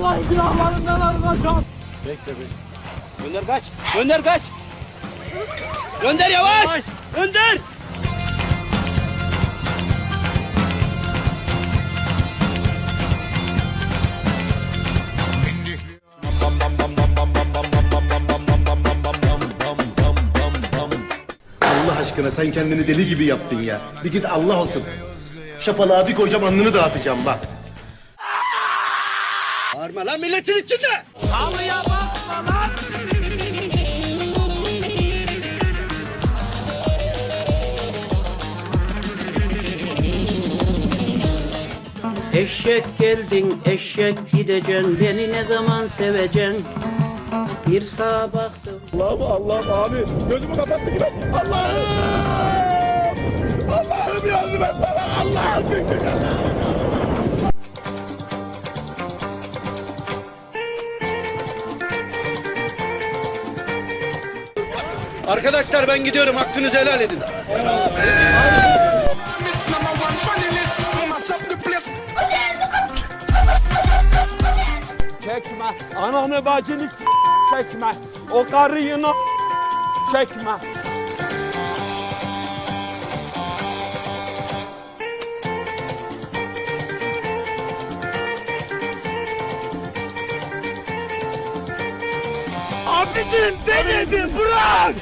Vallahi günahlarından arınacağım. Bekle be. Gönder kaç. Gönder kaç. Gönder yavaş. Gönder. Allah aşkına sen kendini deli gibi yaptın ya. Bir git Allah olsun. Şapalığa bir koyacağım alnını dağıtacağım bak. Bağırma lan milletin içinde. Halıya bakma lan. Eşek geldin, eşek gideceksin, beni ne zaman seveceksin? Bir sağa baktım. Allah'ım Allah'ım abi. Gözümü kapattı gibi. Allah'ım. Allah'ım yardım et bana. Allah'ım. Arkadaşlar ben gidiyorum hakkınızı helal edin. Çekme. Ananı bacını çekme. O karıyı çekme. Abicim beni bir bırak.